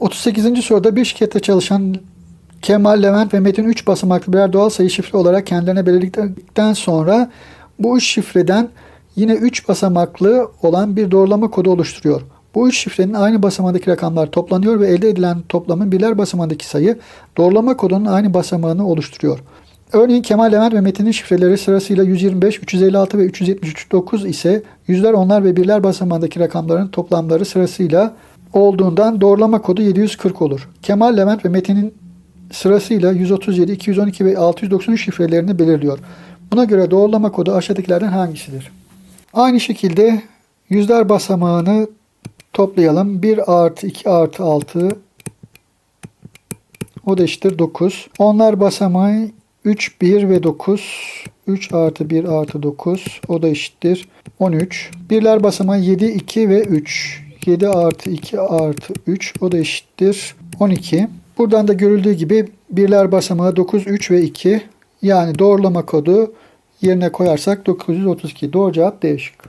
38. soruda bir şirkette çalışan Kemal, Levent ve Metin 3 basamaklı birer doğal sayı şifre olarak kendilerine belirledikten sonra bu üç şifreden yine 3 basamaklı olan bir doğrulama kodu oluşturuyor. Bu üç şifrenin aynı basamağındaki rakamlar toplanıyor ve elde edilen toplamın birler basamağındaki sayı doğrulama kodunun aynı basamağını oluşturuyor. Örneğin Kemal, Levent ve Metin'in şifreleri sırasıyla 125, 356 ve 379 ise yüzler, onlar ve birler basamağındaki rakamların toplamları sırasıyla olduğundan doğrulama kodu 740 olur. Kemal, Levent ve Metin'in sırasıyla 137, 212 ve 693 şifrelerini belirliyor. Buna göre doğrulama kodu aşağıdakilerden hangisidir? Aynı şekilde yüzler basamağını toplayalım. 1 artı 2 artı 6 o da eşittir 9. Onlar basamağı 3, 1 ve 9. 3 artı 1 artı 9 o da eşittir 13. Birler basamağı 7, 2 ve 3. 7 artı 2 artı 3 o da eşittir 12. Buradan da görüldüğü gibi birler basamağı 9, 3 ve 2. Yani doğrulama kodu yerine koyarsak 932. Doğru cevap D şıkkı.